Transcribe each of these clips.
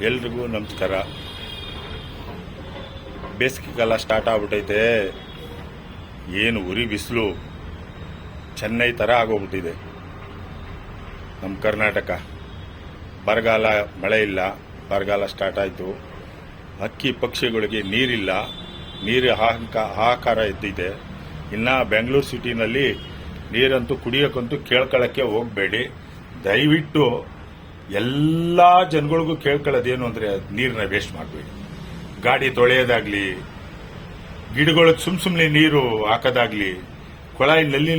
ಎಲ್ರಿಗೂ ನಮಸ್ಕಾರ. ಬೇಸಿಗೆ ಕಾಲ ಸ್ಟಾರ್ಟ್ ಆಗ್ಬಿಟ್ಟೈತೆ. ಏನು ಉರಿ ಬಿಸಿಲು. ಚೆನ್ನೈ ಥರ ಆಗೋಗ್ಬಿಟ್ಟಿದೆ. ನಮ್ಮ ಕರ್ನಾಟಕ. ಬರಗಾಲ ಮಳೆ ಇಲ್ಲ. ಬರಗಾಲ ಸ್ಟಾರ್ಟ್ ಆಯಿತು. ಹಕ್ಕಿ ಪಕ್ಷಿಗಳಿಗೆ ನೀರಿಲ್ಲ. ನೀರು ಹಾಕ ಹಾಹಾಕಾರ ಎದ್ದಿದೆ. ಇನ್ನು ಬೆಂಗಳೂರು ಸಿಟಿನಲ್ಲಿ ನೀರಂತೂ ಕುಡಿಯೋಕ್ಕಂತೂ ಕೇಳ್ಕೊಳ್ಳೋಕ್ಕೆ ಹೋಗಬೇಡಿ. ದಯವಿಟ್ಟು ಎಲ್ಲ ಜನಗಳಿಗೂ ಕೇಳ್ಕೊಳ್ಳೋದೇನು ಅಂದರೆ ನೀರನ್ನ ವೇಸ್ಟ್ ಮಾಡಬೇಡಿ ಗಾಡಿ ತೊಳೆಯೋದಾಗ್ಲಿ ಗಿಡಗಳಿಗೆ ಸುಮ್ ಸುಮ್ಮನೆ ನೀರು ಹಾಕೋದಾಗ್ಲಿ ಕೊಳಾಯಿ ನಲ್ಲಿ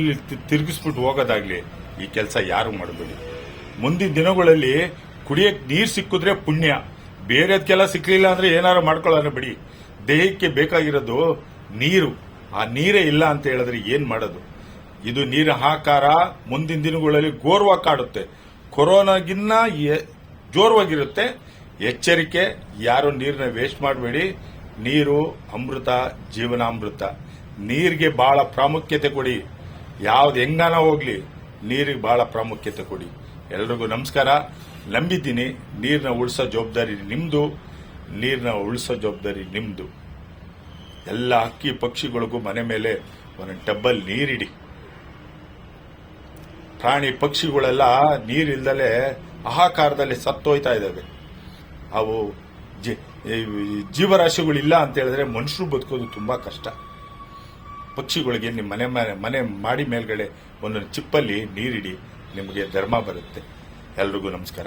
ತಿರುಗಿಸ್ಬಿಟ್ಟು ಹೋಗೋದಾಗ್ಲಿ, ಈ ಕೆಲಸ ಯಾರು ಮಾಡಬೇಡಿ ಮುಂದಿನ ದಿನಗಳಲ್ಲಿ ಕುಡಿಯಕ್ಕೆ ನೀರು ಸಿಕ್ಕಿದ್ರೆ ಪುಣ್ಯ. ಬೇರೆದಕ್ಕೆಲ್ಲ ಸಿಕ್ಕಲಿಲ್ಲ ಅಂದ್ರೆ ಏನಾರು ಮಾಡ್ಕೊಳ್ಳೋಣ ಬಿಡಿ. ದೇಹಕ್ಕೆ ಬೇಕಾಗಿರೋದು ನೀರು. ಆ ನೀರೇ ಇಲ್ಲ ಅಂತ ಹೇಳಿದ್ರೆ ಏನು ಮಾಡೋದು? ಇದು ನೀರು ಹಾಕಾರ ಮುಂದಿನ ದಿನಗಳಲ್ಲಿ ಗೋರ್ವಾಗಿ ಕಾಡುತ್ತೆ. ಕೊರೋನಾಗಿನ್ನ ಜೋರವಾಗಿರುತ್ತೆ. ಎಚ್ಚರಿಕೆ, ಯಾರು ನೀರನ್ನ ವೇಸ್ಟ್ ಮಾಡಬೇಡಿ. ನೀರು ಅಮೃತ, ಜೀವನಾಮೃತ. ನೀರಿಗೆ ಬಹಳ ಪ್ರಾಮುಖ್ಯತೆ ಕೊಡಿ. ಯಾವ್ದು ಹೆಂಗಾನ ಹೋಗ್ಲಿ, ನೀರಿಗೆ ಬಹಳ ಪ್ರಾಮುಖ್ಯತೆ ಕೊಡಿ. ಎಲ್ರಿಗೂ ನಮಸ್ಕಾರ. ನಂಬಿದ್ದೀನಿ ನೀರನ್ನ ಉಳಿಸೋ ಜವಾಬ್ದಾರಿ ನಿಮ್ದು ನೀರನ್ನ ಉಳಿಸೋ ಜವಾಬ್ದಾರಿ ನಿಮ್ದು. ಎಲ್ಲ ಹಕ್ಕಿ ಪಕ್ಷಿಗಳಿಗೂ ಮನೆ ಮೇಲೆ ಒಂದೊಂದು ಟಬ್ಬಲ್ಲಿ ನೀರಿಡಿ. ಪ್ರಾಣಿ ಪಕ್ಷಿಗಳೆಲ್ಲ ನೀರಿಲ್ದಲೆ ಆಹಾಕಾರದಲ್ಲಿ ಸತ್ತೋಯ್ತಾ ಇದ್ದಾವೆ. ಅವು ಜೀವರಾಶಿಗಳಿಲ್ಲ ಅಂತ ಹೇಳಿದ್ರೆ ಮನುಷ್ಯರು ಬದುಕೋದು ತುಂಬಾ ಕಷ್ಟ. ಪಕ್ಷಿಗಳಿಗೆ ನಿಮ್ಮ ಮನೆ ಮನೆ ಮನೆ ಮಾಡಿ ಮೇಲ್ಗಡೆ ಒಂದೊಂದು ಚಿಪ್ಪಲ್ಲಿ ನೀರಿಡಿ, ನಿಮಗೆ ಧರ್ಮ ಬರುತ್ತೆ. ಎಲ್ರಿಗೂ ನಮಸ್ಕಾರ.